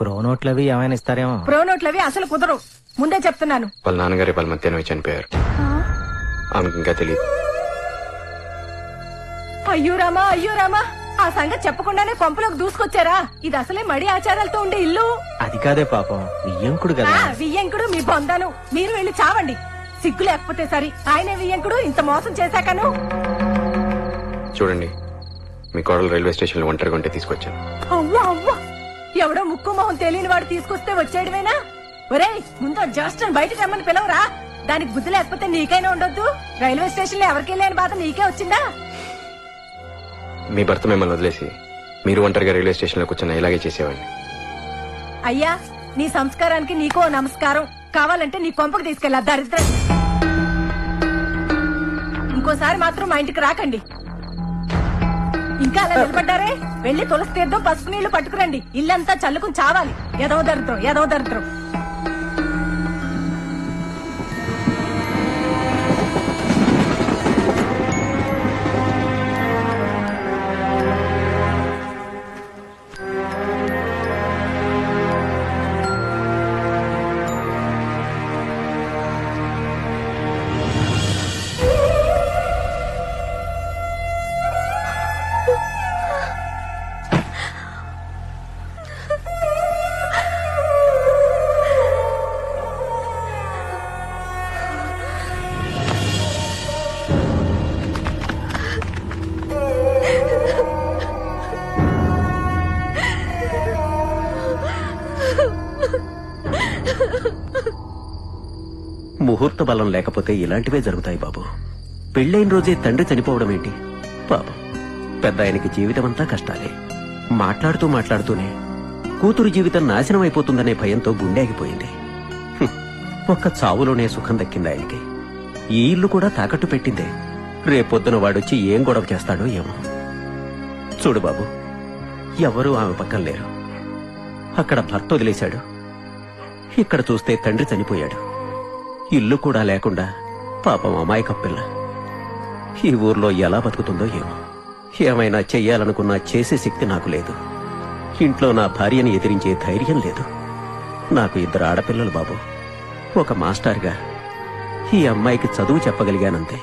Pro నోట్లు అవి ఏమైనా ఇస్తారేమో. ప్రో నోట్లవి అసలు కుదరవు. ముందే చెప్తున్నాను. వాళ్ళ నాన్నగారి వాళ్ళ మధ్యాహ్నం వచ్చి చనిపోయారు ఆమెకి ఇంకా తెలియదు అయ్యో రామా అయ్యో రామా. ఆ సంగతి చెప్పకుండానే కొంపలోకి దూసుకొచ్చారా? ఇది అసలే మడి ఆచారాలతో ఉండే ఇల్లు. అది కాదే పాపం. వియ్యంకుడు ఆ, కదా వియ్యంకుడు మీ బొందాను. మీరు వెళ్ళి చావండి. సిగ్గు లేకపోతే సరి. ఆయనే వియ్యంకుడు ఇంత మోసం చేశాకను. చూడండి మీ కోడలు రైల్వే స్టేషన్లో ఒంటరిగా ఉంటే తీసుకొచ్చాను. అవ్వ అవ్వ. ఎవడో ముక్కు మొహం తెలియని వాడు తీసుకొస్తే వచ్చేయడమేనా? ఒరేయ్ ముందు జస్ట్ బయటకు రమ్మని పిలవరా? దానికి బుద్ధి లేకపోతే నీకైనా ఉండొద్దు. రైల్వే స్టేషన్లో ఎవరికి లేని బాధ నీకే వచ్చిందా? మీ భర్త మిమ్మల్ని వదిలేసి మీరు ఒంటరిగా రైల్వే స్టేషన్లో కూర్చున్న ఇలాగే చేసేవాడిని. అయ్యా నీ సంస్కారానికి నీకో నమస్కారం. కావాలంటే నీ కొంపకు తీసుకెళ్ళా దరిద్రం. ఇంకోసారి మాత్రం మా ఇంటికి రాకండి. ఇంకా అలా నిలబడ్డారే? వెళ్ళి తులసి తీర్థం పసుపు నీళ్ళు పట్టుకురండి. ఇల్లంతా చల్లుకుని చావాలి. ఎదవ దరిద్రం ఎదవ దరిద్రం ముహూర్త బలం లేకపోతే ఇలాంటివే జరుగుతాయి బాబు. పెళ్ళైన రోజే తండ్రి చనిపోవడం ఏంటి? పాపం. పెద్ద ఆయనకి జీవితం అంతా కష్టాలే. మాట్లాడుతూ మాట్లాడుతూనే కూతురు జీవితం నాశనం అయిపోతుందనే భయంతో గుండె ఆగిపోయింది. ఒక్క చావులోనే సుఖం దక్కింది ఆయనకి. ఈ ఇల్లు కూడా తాకట్టు పెట్టిందే. రేపొద్దున వాడొచ్చి ఏం గొడవ చేస్తాడో ఏమో. చూడు బాబు ఎవరూ ఆమె పక్కన లేరు. అక్కడ భర్త వదిలేశాడు. ఇక్కడ చూస్తే తండ్రి చనిపోయాడు. ఇల్లు కూడా లేకుండా పాపం అమాయక పిల్ల. ఈ ఊర్లో ఎలా బతుకుతుందో ఏమో. ఏమైనా చెయ్యాలనుకున్నా చేసే శక్తి నాకు లేదు. ఇంట్లో నా భార్యని ఎదిరించే ధైర్యం లేదు. నాకు ఇద్దరు ఆడపిల్లలు బాబు. ఒక మాస్టర్గా ఈ అమ్మాయికి చదువు చెప్పగలిగానంతే.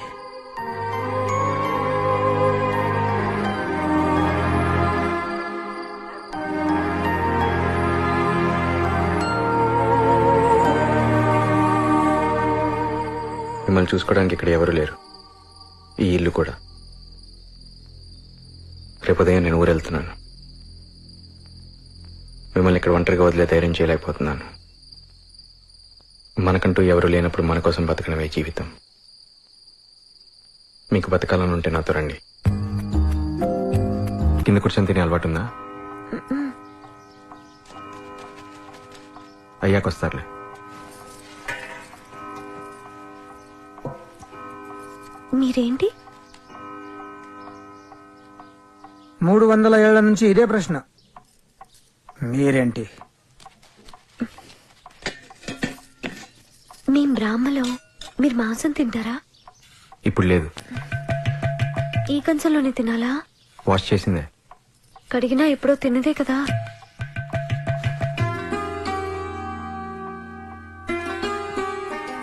మిమ్మల్ని చూసుకోవడానికి ఇక్కడ ఎవరు లేరు. ఈ ఇల్లు కూడా. రేపు ఉదయం నేను ఊరెళ్తున్నాను. మిమ్మల్ని ఇక్కడ ఒంటరిగా వదిలే ధైర్యం చేయలేకపోతున్నాను. మనకంటూ ఎవరు లేనప్పుడు మన కోసం బతకడమే జీవితం. మీకు బతకాలని ఉంటే నాతో రండి. కింద కూర్చొని తినే అలవాటు ఉందా అయ్యాకొస్తారులే. మీరేంటి? మూడు వందల ఏళ్ళ నుంచి ఇదే ప్రశ్న. మీరేంటి? మేం బ్రాహ్మలో. మీరు మాంసం తింటారా? ఇప్పుడు లేదు. ఈ కంచంలోనే తినాలా? వాష్ చేసిందే. కడిగినా ఎప్పుడో తిన్నదే కదా.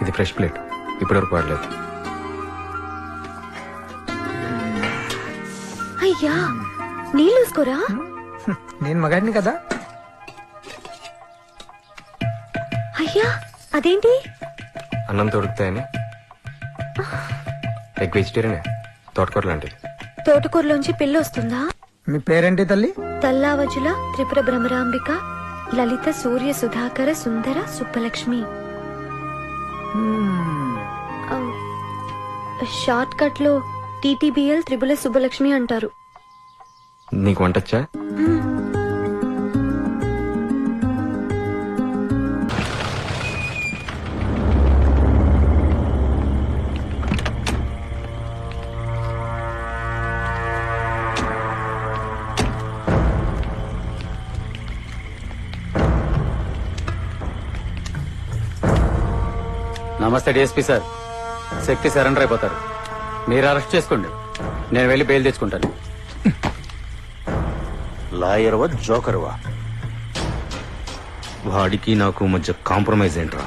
ఇది ఫ్రెష్ ప్లేట్. ఇప్పటివరకు వాడలేదు. అయ్యా నీళ్ళు వేసుకోరా? నేను మగాడిని కదా? అయ్యా అదేంటి? అన్నం దొరుకుతాయని ఎగ్ వెజిటేరియనే తోటకూర లాంటిది. తోటకూరలోంచి పిల్ల వస్తుందా? మీ పేరేంటి తల్లి? తల్లావజుల త్రిపుర భ్రమరాంబిక లలిత సూర్య సుధాకర సుందర సుబ్బలక్ష్మి. షార్ట్ కట్లో టీటీబీఎల్ త్రిపుల సుబ్బలక్ష్మి అంటారు. నీకు వంటచ్చా నమస్తే డిఎస్పీ సార్. శక్తి సరెండర్ అయిపోతారు. మీరు అరెస్ట్ చేసుకోండి. నేను వెళ్ళి బెయిల్ తెచ్చుకుంటాను. లాయర్వా జోకర్వా? వాడికి నాకు మధ్య కాంప్రమైజ్ ఏంట్రా?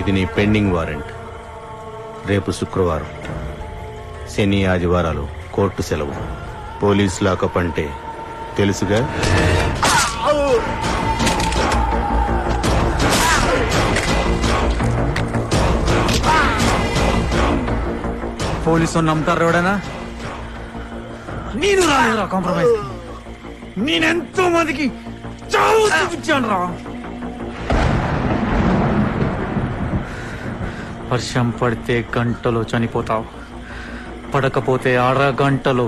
ఇది నీ పెండింగ్ వారెంట్. రేపు శుక్రవారం. శని ఆదివారాలు కోర్టు సెలవు. పోలీస్ లాకప్ అంటే తెలుసుగా పోలీసు నమ్ముతారు ఎవడైనా? నేను రాలేదురా కాంప్రమైజ్ నేనెంతో మందికి చావు చూపించాను రా. వర్షం పడితే గంటలో చనిపోతావు. పడకపోతే అరగంటలో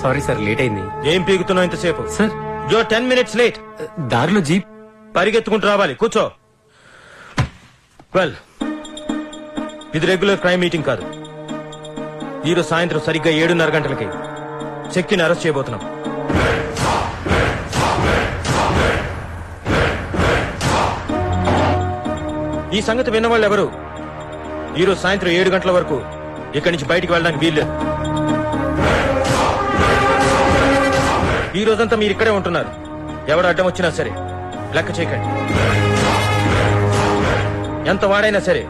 సారీ సార్ లేట్ అయింది. ఏం పీకుతున్నావు ఇంతసేపు? సార్. యో టెన్ మినిట్స్ లేట్ దారిలో జీప్ పరిగెత్తుకుంటూ రావాలి. కూర్చో. వెల్ ఇది రెగ్యులర్ క్రైమ్ మీటింగ్ కాదు. ఈరోజు సాయంత్రం సరిగ్గా ఏడున్నర గంటలకి శక్తిని అరెస్ట్ చేయబోతున్నాం. ఈ సంగతి విన్నవాళ్ళు ఎవరు? ఈరోజు సాయంత్రం ఏడు గంటల వరకు ఇక్కడి నుంచి బయటికి వెళ్ళడానికి వీల్లేదు ఈ రోజంతా మీరు ఇక్కడే ఉంటున్నారు. ఎవడు అడ్డం వచ్చినా సరే. లెక్క చేయకండి. ఎంత వాడైనా సరే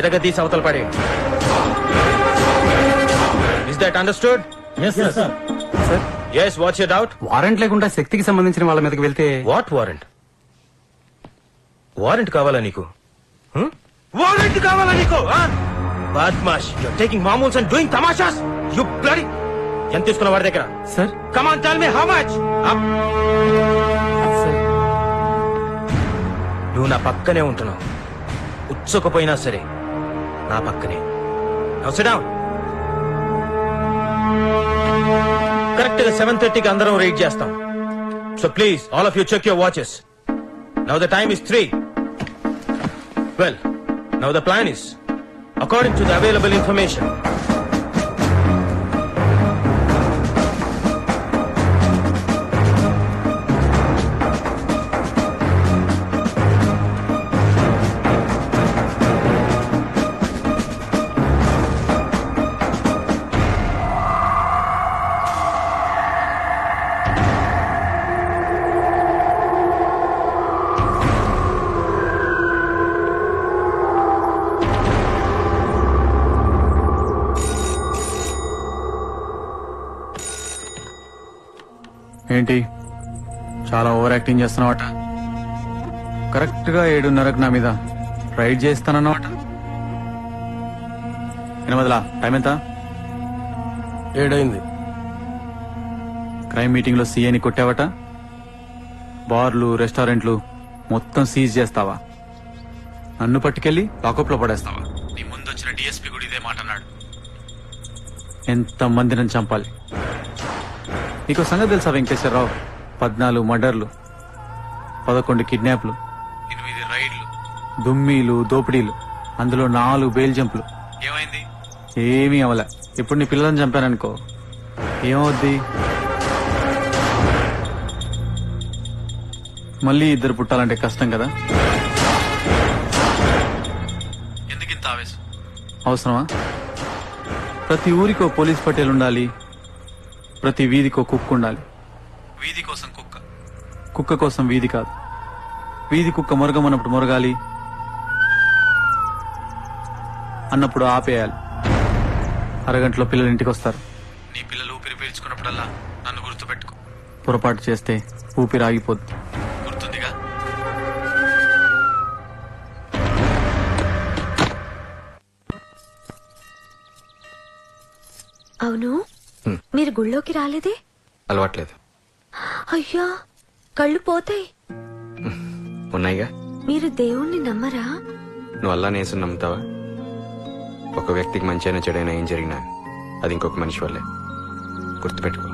ఎదగదీసి అవతల పడేయండి. Is that understood sir yes what's your doubt warrant లేకుండా శక్తికి సంబంధించిన వాళ్ళ మీదకి వెళ్తే వాట్ వారెంట్ వారెంట్ కావాలా నీకు? వారెంట్ కావాలా నీకు? బాద్మాష్ యు టేకింగ్ మామూల్స్ అండ్ డూయింగ్ తమాషాస్ యు బ్లడీ ఎంత తీసుకున్న వాడి దగ్గర? Sir come on tell me how much నువ్వు నా పక్కనే ఉంటున్నావు. ఉచ్చుకపోయినా సరే నా పక్కనే. డౌన్ కరెక్ట్గా సెవెన్ థర్టీకి అందరం రీడ్ చేస్తాం. So please all of you check your watches now the time is three well now the plan is according to the available information ఏంటి? చాలా ఓవర్ యాక్టింగ్ చేస్తున్నావట. కరెక్ట్గా ఏడున్నరకు నా మీద రైడ్ చేస్తానన్నమాట. ఎనమదలా టైం ఎంత? ఏడైంది. క్రైమ్ మీటింగ్లో సీఐని కొట్టావట? బార్లు రెస్టారెంట్లు మొత్తం సీజ్ చేస్తావా? నన్ను పట్టుకెళ్ళి లాకప్లో పడేస్తావా? నీ ముందు వచ్చిన డిఎస్పీ కూడా ఇదే మాట అన్నాడు. ఎంత మందిని చంపాలి? నీకు సంగతి తెలుసా వెంకటేశ్వరరావు? పద్నాలుగు మర్డర్లు పదకొండు కిడ్నాప్లు ఎనిమిది రైడ్లు దుమ్మీలు దోపిడీలు అందులో నాలుగు బెయిల్ జంపులు. ఏమైంది? ఏమీ అవలే ఇప్పుడు నీ పిల్లలను చంపాననుకో. ఏమవుద్ది? మళ్ళీ ఇద్దరు పుట్టాలంటే కష్టం కదా? ఎందుకు ఇంత ఆవేశం? అవసరమా? ప్రతి ఊరికి ఓ పోలీస్ పటేల్ ఉండాలి. ప్రతి వీధికి కుక్క ఉండాలి. వీధి కోసం కుక్క. కుక్క కోసం వీధి కాదు. వీధి కుక్క మొరగమన్నప్పుడు మొరగాలి అన్నప్పుడు ఆపేయాలి. అరగంటలో పిల్లలు ఇంటికి వస్తారు నీ పిల్లలు ఊపిరి పీల్చుకున్నప్పుడల్లా నన్ను గుర్తుపెట్టుకో. పొరపాటు చేస్తే ఊపిరి ఆగిపోద్ది. గుర్తుందిగా? అవును? మీరు గుళ్ళోకి రాలేదే? అలవాట్లేదు. అయ్యా కళ్ళు పోతాయి. ఉన్నాయిగా? మీరు దేవుణ్ణి నమ్మరా? నువ్వు అల్లా నేసు నమ్ముతావా? ఒక వ్యక్తికి మంచి అయినా చెడైనా ఏం జరిగినా అది ఇంకొక మనిషి వల్లే. గుర్తుపెట్టుకో.